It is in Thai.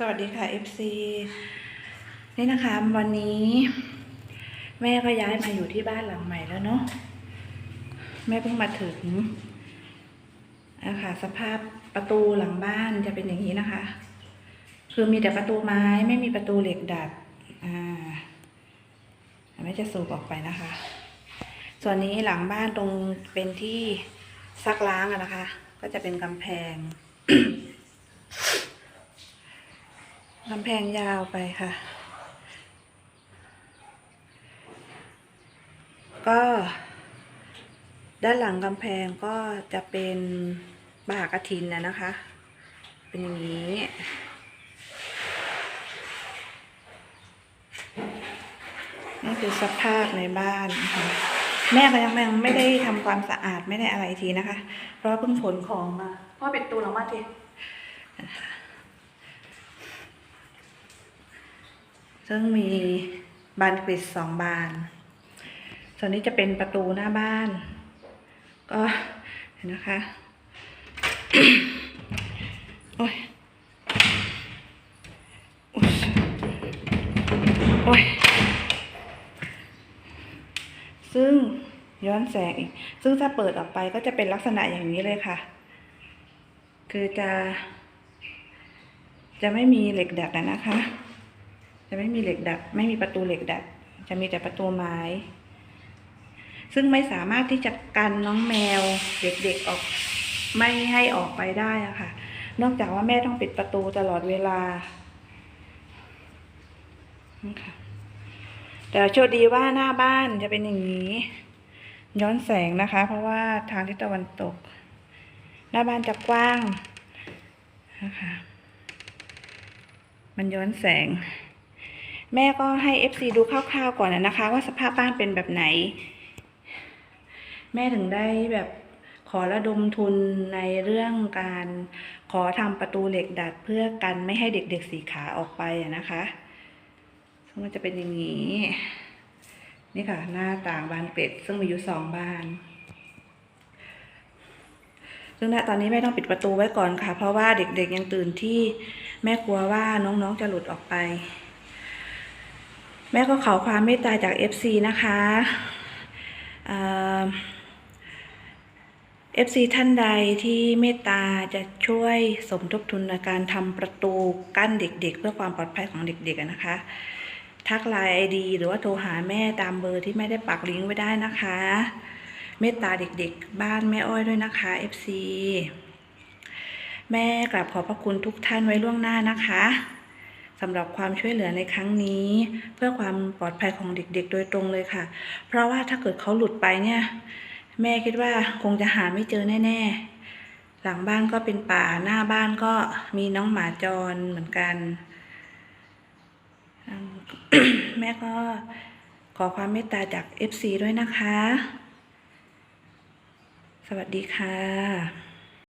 สวัสดีค่ะ FC นี่นะคะวันนี้ แม่ก็ย้ายมาอยู่ที่บ้านหลังใหม่แล้วเนาะแม่เพิ่งมาถึงนะคะสภาพประตูหลังบ้านจะเป็นอย่างนี้นะคะ คือมีแต่ประตูไม้ไม่มีประตูเหล็กดัดอ่าแม่จะสูบออกไปนะคะ ส่วนนี้หลังบ้านตรงเป็นที่ซักล้างอะนะคะ ก็จะเป็นกำแพง กำแพงยาวไปค่ะ ก็ ด้านหลังกำแพงก็จะเป็นบากระถินนะนะคะ เป็นอย่างนี้นี่คือสภาพในบ้านนะคะแม่ก็ยังไม่ได้ทำความสะอาดไม่ได้อะไรทีนะคะ เพราะเพิ่งขนของมาพ่อปิดตูหลังบ้านที ซึ่งมีบานกริดสองบาน ส่วนนี้จะเป็นประตูหน้าบ้าน ก็เห็นนะคะ โอ้ย โอ้ย ซึ่งย้อนแสงอีก ซึ่งถ้าเปิดออกไปก็จะเป็นลักษณะอย่างนี้เลยค่ะ คือจะ จะไม่มีเหล็กดัดนะคะ จะไม่มีเหล็กดัดไม่มีประตูเหล็กดัด จะมีแต่ประตูไม้ ซึ่งไม่สามารถที่จะกันน้องแมวเด็กๆออกไม่ให้ออกไปได้อะค่ะ นอกจากว่าแม่ต้องปิดประตูตลอดเวลานี่ค่ะแต่โชคดีว่าหน้าบ้านจะเป็นอย่างนี้ ย้อนแสงนะคะ เพราะว่าทางทิศตะวันตก หน้าบ้านจะกว้างนะคะมันย้อนแสง แม่ก็ให้ FC ดูคร่าวๆก่อนนะคะ ว่าสภาพบ้านเป็นแบบไหน แม่ถึงได้แบบขอระดมทุนในเรื่องการขอทำประตูเหล็กดัดเพื่อกันไม่ให้เด็กๆสีขาออกไปนะคะซึ่งมันจะเป็นอย่างนี้ นี่ค่ะ หน้าต่างบานเกล็ดซึ่งมีอยู่สองบาน ซึ่งณตอนนี้แม่ต้องปิดประตูไว้ก่อนค่ะ เพราะว่าเด็กๆยังตื่นที่แม่กลัวว่าน้องๆจะหลุดออกไป แม่ก็ขอความเมตตาจาก FC นะคะเอ่อ FC ท่านใดที่เมตตาจะช่วยสมทบทุนในการทำประตูกั้นเด็กๆ เพื่อความปลอดภัยของเด็กๆนะคะ ทักไลน์ไอดีหรือว่าโทรหาแม่ตามเบอร์ที่แม่ได้ปักลิงก์ไว้ได้นะคะ เมตตาเด็กๆ บ้านแม่อ้อยด้วยนะคะ FC แม่กราบขอบพระคุณทุกท่านไว้ล่วงหน้านะคะ สำหรับความช่วยเหลือในครั้งนี้ เพื่อความปลอดภัยของเด็กๆ โดยตรงเลยค่ะ เพราะว่าถ้าเกิดเขาหลุดไปเนี่ย แม่คิดว่าคงจะหาไม่เจอแน่ๆ หลังบ้านก็เป็นป่าหน้าบ้านก็มีน้องหมาจรเหมือนกัน แม่ก็ขอความเมตตาจาก FC ด้วยนะคะ สวัสดีค่ะ